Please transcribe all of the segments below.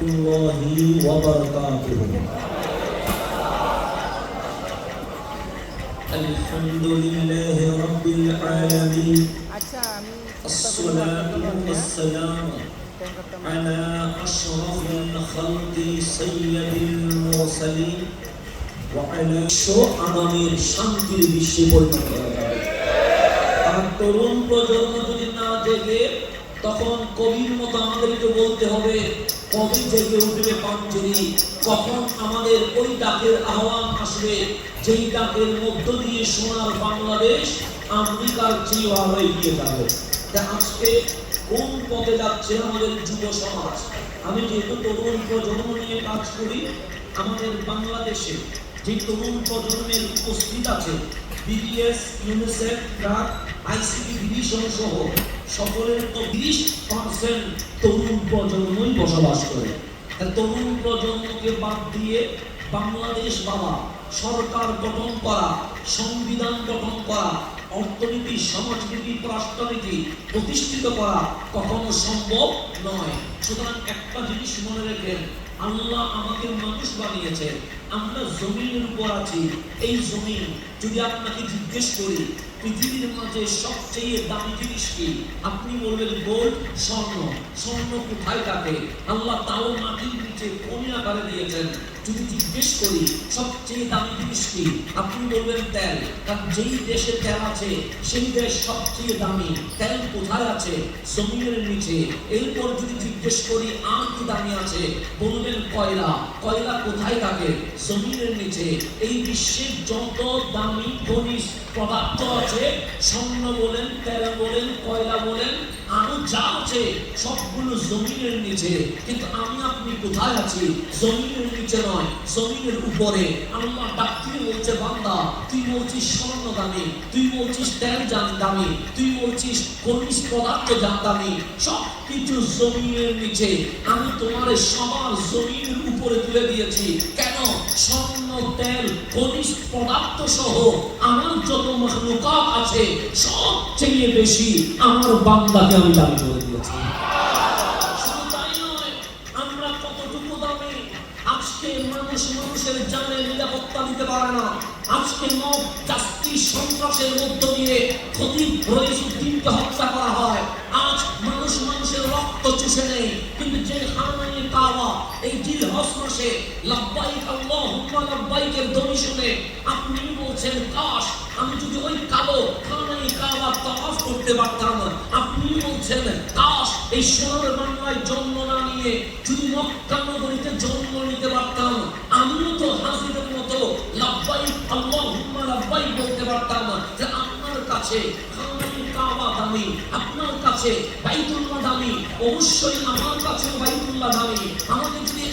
الله وبركاته الحمد لله رب العالمين আচ্ছা আমি الصلاة والسلام على أشرف الخلق سيد المرسلين وعلى شو আগামীর শান্তির বিশ্বে পরিণত হয়ে যাবে আর তরুণ প্রজন্ম যদি না জেগে তখন কবির মতো আমাদেরকে বলতে হবে কবি জেগে উঠবে পাঞ্জলি কখন আমাদের ওই ডাকের আহ্বান আসবে, যেই ডাকের মধ্য দিয়ে সোনার বাংলাদেশ আমেরিকার চেয়ে ভালো এগিয়ে যাবে। আজকে কোন পথে যাচ্ছে আমাদের যুব সমাজ? আমি যেহেতু তরুণ প্রজন্ম নিয়ে কাজ করি, আমাদের বাংলাদেশে যে তরুণ প্রজন্মের উপস্থিত আছে বিবিএস ইউনিসেফ ট্রাক আইসিটি ডিভিশন সহ সকলের তো বিশ পার্সেন্ট তরুণ প্রজন্মই বসবাস করে। তরুণ প্রজন্মকে বাদ দিয়ে বাংলাদেশ বাবা, সরকার গঠন করা, সংবিধান গঠন করা, অর্থনীতি, সমাজনীতি, রাষ্ট্রনীতি প্রতিষ্ঠিত করা কখনো সম্ভব নয়। সুতরাং একটা জিনিস মনে রেখেন আল্লাহ আমাকে মানুষ বানিয়েছেন আমরা জমিনের উপর আছি। এই জমিন যদি আপনাকে জিজ্ঞেস করি পৃথিবীর মাঝে সবচেয়ে দামি জিনিস কি? আপনি বলবেন গোল্ড স্বর্ণ। স্বর্ণ কোথায় থাকে আল্লাহ তাও মাটির নিচে কোনি আকারে দিয়েছেন। যদি জিজ্ঞেস করি, সবচেয়ে দামি জিনিস কি? আপনি বলবেন তেল। কারণ যেই দেশে তেল আছে, সেই দেশ সবচেয়ে দামি। তেল কোথায় আছে? জমিনের নিচে। এরপর যদি জিজ্ঞেস করি, আর কি দামি আছে? বলবেন কয়লা। কয়লা কোথায় থাকে জমিনের নিচে। এই বিশ্বের যত দামি খনিজ পদার্থ আছে স্বর্ণ বলেন তেল বলেন, কয়লা বলেন, আরও যা আছে সবগুলো জমিনের নিচে। কিন্তু আমি আপনি কোথায় আছি? জমিনের নিচে নয়, জমিনের উপরে। আল্লাহ বলছে, বান্দা, তুই বলছিস স্বর্ণ দামি তুই বলছিস তেল জান দামি তুই বলছিস খনিজ পদার্থ জান দামি সব কিছু জমিনের নিচে। আমি তোমার সবার জমিনের উপরে তুলে দিয়েছি। কেন? স্বর্ণ তেল খনিজ পদার্থ সহ আমার যত মখলুকাত আছে সবচেয়ে বেশি আমার বান্দাকে আমি দাবি করে দিয়েছি। আজকে মানুষ মানুষের জানের নিরাপত্তা দিতে পারে না। আজকে মব জাস্তি সন্ত্রাসের মধ্য দিয়ে খতিব রইসুদ্দিনকে হত্যা করা হয়। আজ রক্ত নেই কিন্তু যে হানানি কাওয়া এই জিল হস লাব্বাইক আল্লাহুম্মা, লাব্বাইকের ধ্বনি শুনে আপনি বলছেন, কাশ, আমি যদি ওই কালো হানানি কাওয়া তাওয়াফ করতে পারতাম। আপনি বলছেন, কাশ, এই সোনার বাংলায় জন্ম না নিয়ে যদি মক্কা নগরীতে জন্ম নিতে পারতাম, আমিও তো হাজিরের মতো লাব্বাইক আল্লাহুম্মা, লাব্বাইক বলতে পারতাম যে আপনার কাছে আপনার কাছে অবশ্যই আমার কাছে আমাকে যদি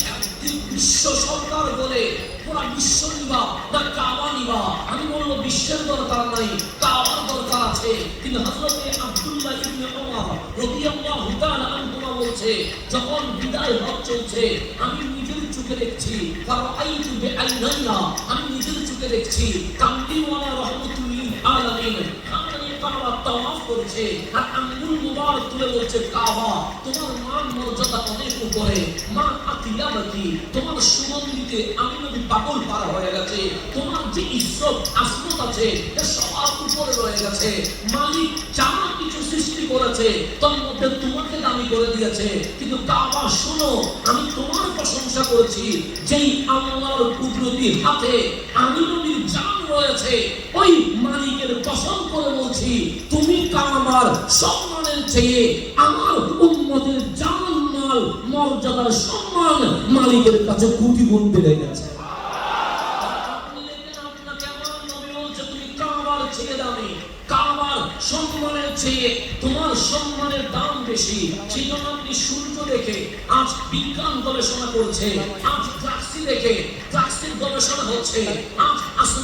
বিশ্ব সরকার বলে পুরা বিশ্ব নিবা না কাবা নিবা আমি বলব বিশ্বের দরকার নাই কাবার দরকার আছে কিন্তু হযরতে আব্দুল্লাহ ইবনে ওমর রাদিয়াল্লাহু তাআলা আনহুমা বলছে যখন বিদায় হজ চলছে আমি নিজের চোখে দেখছি, কারণ আইতু বিআইনাইয়া আমি নিজের চোখে দেখছি। আমি কাবা করছে আর আঙ্গুল মুবারক তুলে বলছে কাবা, তোমার মান মর্যাদা অনেক উপরে। মা তোমার সুগন্ধিতে আমি পাগল হয়ে গেছে। তোমার যে ইজ্জত, আসমত আছে সবার উপরে রয়ে গেছে। মালিক যা কিছু সৃষ্টি করেছে, তার মধ্যে তোমাকে দামি করে দিয়েছে। কিন্তু কাবা, শোনো, আমি তোমার প্রশংসা করেছি। যেই আমার কুদরতি হাতে আমি নবীর জান রয়েছে ওই মালিকের কসম করে বলছি, তুমি কামার সম্মানের চেয়ে আমার উম্মতের জান মাল মর্যাদার সম্মান মালিকের কাছে কোটি গুণ বেড়ে গেছে। আমার তোমার সম্মানের দাম বেশি। সেই আপনি সূর্য দেখে, আজ বিজ্ঞান গবেষণা করছে, আজ ট্রাক্সি দেখে ট্রাক্সির গবেষণা হচ্ছে, আজ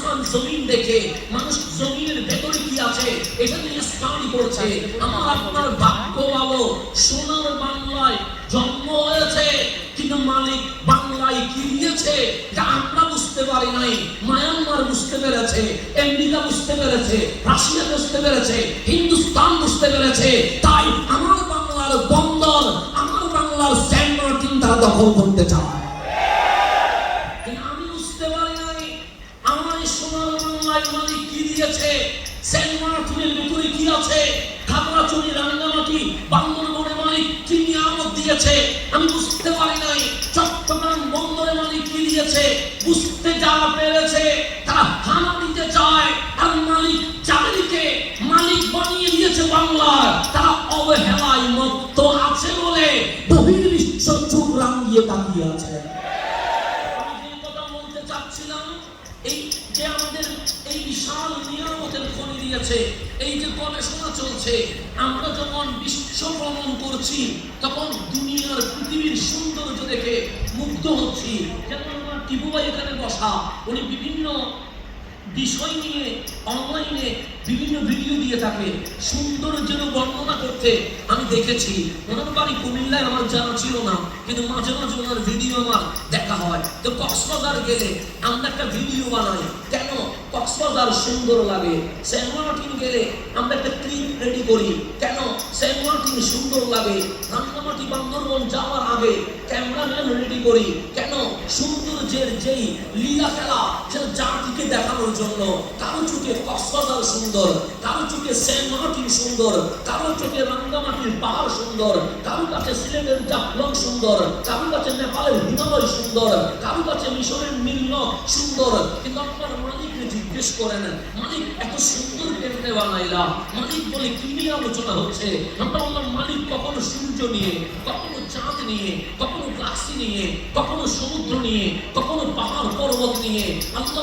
আসমান জমিন দেখে মানুষ জমিনের ভেতরে কি আছে, এটা নিয়ে স্টাডি করছে। আমার আপনার ভাগ্য ভালো, সোনার বাংলায় জন্ম হয়েছে, কিন্তু মালিক বাংলায় কি দিয়েছে, যা আমরা বুঝতে পারি নাই। মায়ানমার বুঝতে পেরেছে, আমেরিকা বুঝতে পেরেছে, রাশিয়া বুঝতে পেরেছে, হিন্দুস্তান বুঝতে পেরেছে। তাই আমার বাংলার বন্দর, আমার বাংলার মার্টিন তারা দখল করতে চায় কিন্তু আমি বুঝতে পারি নাই আমার এই সোনার বাংলায় মালিক কি দিয়েছে সেন্ট মার্টিনের ভিতরে কি আছে। খাগড়াছড়ি রাঙ্গামাটি বান্দরবনে মালিক কি নিয়ামত দিয়েছে। আমি বুঝতে পারি নাই, চট্টগ্রাম বন্দরে মালিক কি দিয়েছে, বুঝতে যা পেরেছে তারা হানা দিতে চায় আর মালিক চাকরিকে মালিক বানিয়ে দিয়েছে বাংলার তারা অবহেলায় মত্ত আছে বলে বহির্বিশ্ব চোখ রাঙিয়ে তাকিয়ে আছে আমি যে কথা বলতে চাচ্ছিলাম এই যে আমাদের এই বিশাল নিয়ামতের খনি দিয়েছে, এই যে গবেষণা চলছে, আমরা যখন বিশ্ব ভ্রমণ করছি, তখন দুনিয়ার পৃথিবীর সৌন্দর্য দেখে মুগ্ধ হচ্ছি। যেমন আমার টিপু এখানে বসা, উনি বিভিন্ন বিষয় নিয়ে অনলাইনে বিভিন্ন ভিডিও দিয়ে থাকে, সৌন্দর্যের বর্ণনা করতে আমি দেখেছি। ওনার বাড়ি কুমিল্লায় আমার জানা ছিল না, কিন্তু মাঝে মাঝে ওনার ভিডিও আমার দেখা হয়। তো কক্সবাজার গেলে আমরা একটা ভিডিও বানাই, কেন কক্সবাজার সুন্দর লাগে? সেন্ট গেলে আমরা একটা ক্লিপ রেডি করি, কেন সেন্ট মার্টিন সুন্দর লাগে। রাঙ্গামাটি বান্দরবন যাওয়ার আগে ক্যামেরাম্যান রেডি করি। কেন? সৌন্দর্যের যেই লীলা খেলা সেটা জাতিকে দেখানোর জন্য। কারও চোখে কক্সবাজার সুন্দর, কারও চোখে সেন্ট মার্টিন সুন্দর, কারও চোখে রাঙ্গামাটির পাহাড় সুন্দর, কারও কাছে সিলেটের জাফলং সুন্দর, কারও কাছে নেপালের হিমালয় সুন্দর, কারও কাছে মিশরের নীলনদ সুন্দর। কিন্তু আপনার মালিককে জিজ্ঞেস করেন, মালিক বানাইলা মালিক বলে কি নিয়ে আলোচনা হচ্ছে? আমরা বললাম মালিক, কখনো সূর্য নিয়ে, কখনো চাঁদ নিয়ে, কখনো গাছি নিয়ে, কখনো সমুদ্র নিয়ে, কখনো পাহাড়, পর্বত নিয়ে, আল্লাহ